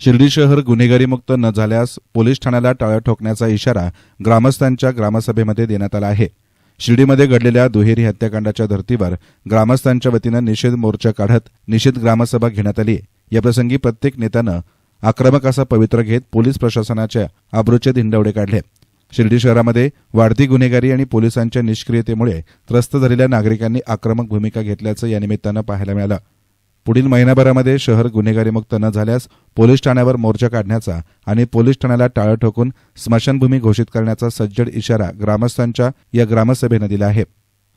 शिर्डी शहर गुन्हेगारीमुक्त न झाल्यास पोलीस ठाण्याला टाळ्या ठोकण्याचा इशारा ग्रामस्थांच्या ग्रामसभेमध्ये देण्यात आला आहे. शिर्डीमध्ये घडलेल्या दुहेरी हत्याकांडाच्या धर्तीवर ग्रामस्थांच्या वतीनं निषेध मोर्चा काढत निषेध ग्रामसभा घेण्यात आली याप्रसंगी प्रत्येक नेत्यानं आक्रमक असा पवित्र घेत पोलीस प्रशासनाच्या आब्रूचे धिंडवडे काढले. शिर्डी शहरामध्ये वाढती गुन्हेगारी आणि पोलिसांच्या निष्क्रियतेमुळे त्रस्त झालेल्या नागरिकांनी आक्रमक भूमिका घेतल्याचं या निमित्तानं पाहायला मिळालं. पुढील महिनाभरामध्ये शहर गुन्हेगारीमुक्त न झाल्यास पोलीस ठाण्यावर मोर्चा काढण्याचा आणि पोलीस ठाण्याला टाळं ठोकून स्मशानभूमी घोषित करण्याचा सज्जड इशारा ग्रामस्थांच्या या ग्रामसभेनं दिला आहे.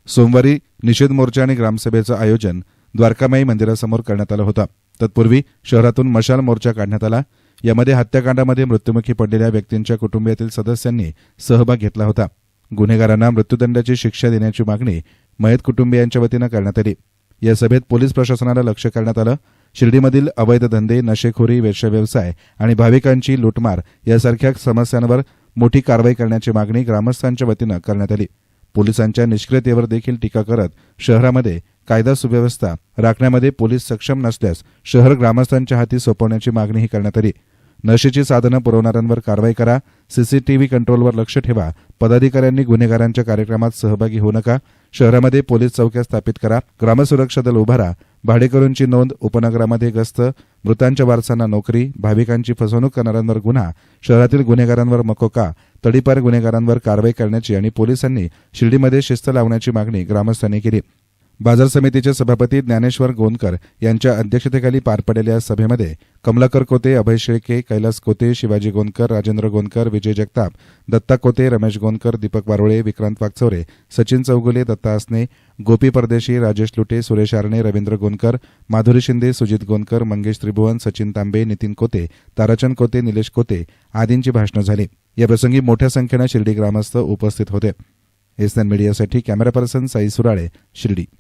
सोमवारी निषेध मोर्चा आणि ग्रामसभेचं आयोजन द्वारकामाई मंदिरासमोर करण्यात आलं होतं. तत्पूर्वी शहरातून मशाल मोर्चा काढण्यात आला. यामध्ये हत्याकांडामध्ये मृत्युमुखी पडलेल्या व्यक्तींच्या कुटुंबियातील सदस्यांनी सहभाग घेतला होता. गुन्हेगारांना मृत्यूदंडाची शिक्षा देण्याची मागणी मयत कुटुंबियांच्या वतीनं करण्यात आली. या सभेत पोलीस प्रशासनाला लक्ष करण्यात आलं. शिर्डीमधील अवैध धंदे नशेखोरी वेशव्यवसाय आणि भाविकांची लुटमार यासारख्या समस्यांवर मोठी कारवाई करण्याची मागणी ग्रामस्थांच्या वतीनं करण्यात आली. पोलिसांच्या निष्क्रियतेवर देखील टीका करत शहरामध्ये कायदा सुव्यवस्था राखण्यामध्ये पोलीस सक्षम नसल्यास शहर ग्रामस्थांच्या हाती सोपवण्याची मागणीही करण्यात आली. नशेची साधनं पुरवणाऱ्यांवर कारवाई करा. सीसीटीव्ही कंट्रोलवर लक्ष ठेवा. पदाधिकाऱ्यांनी गुन्हेगारांच्या कार्यक्रमात सहभागी होऊ नका. शहरामध्ये पोलीस चौक्या स्थापित करा. ग्रामसुरक्षा दल उभारा. भाडेकरूंची नोंद उपनगरामध्ये गस्त. मृतांच्या वारसांना नोकरी. भाविकांची फसवणूक करणाऱ्यांवर गुन्हा. शहरातील गुन्हेगारांवर मकोका. तडीपार गुन्हेगारांवर कारवाई करण्याची आणि पोलिसांनी शिर्डीमध्ये शिस्त लावण्याची मागणी ग्रामस्थांनी केली. बाजार समितीचे सभापती ज्ञानेश्वर गोंदकर यांच्या अध्यक्षतेखाली पार पडलेल्या सभेमध्ये कमलाकर कोते अभय शेळके कैलास कोते शिवाजी गोंदकर राजेंद्र गोंदकर विजय जगताप दत्ता कोते रमेश गोंदकर दीपक वारोळे विक्रांत वागचौरे सचिन चौगुले दत्ता असने गोपी परदेशी राजेश लुटे सुरेश आरणे रवींद्र गोंदकर माधुरी शिंदे सुजित गोंदकर मंगेश त्रिभुवन सचिन तांबे नितीन कोते ताराचंद कोते निलेश कोते आदींची भाषणं झाली. याप्रसंगी मोठ्या संख्येनं शिर्डी ग्रामस्थ उपस्थित होते. एसएन मीडियासाठी कॅमेरा पर्सन साई सुराळे शिर्डी.